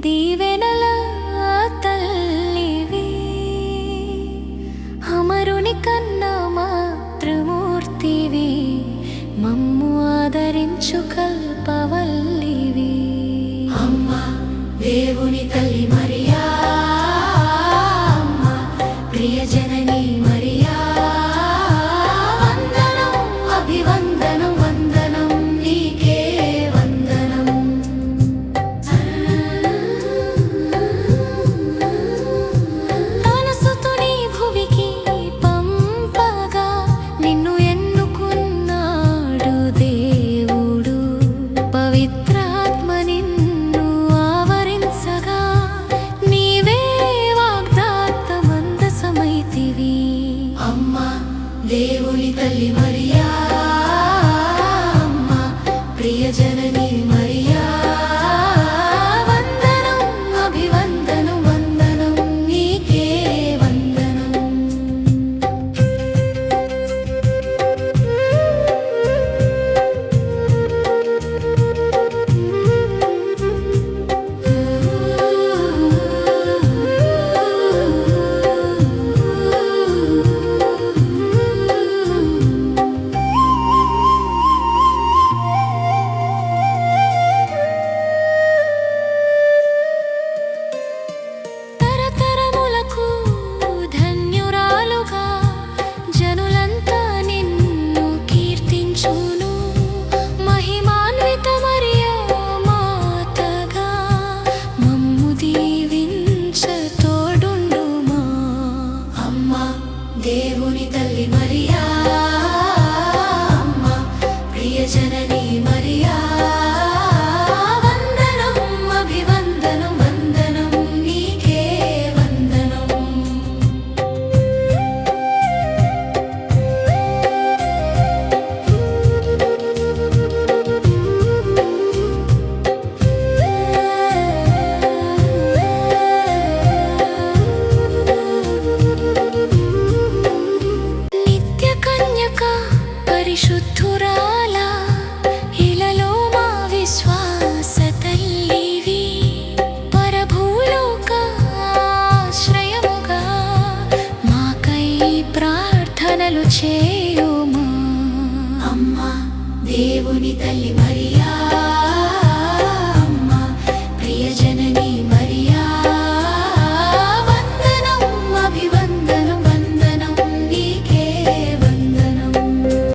దీవెనల తల్లివి అమరుని కన్నా మాతృమూర్తివి మమ్ము ఆదరించు కల్పవల్లివి. అమ్మ దేవుని తల్లి మరి దేవుని తల్లి మరియా అమ్మ ప్రియజనని మరియా చేయుమా? అమ్మా దేవుని తల్లి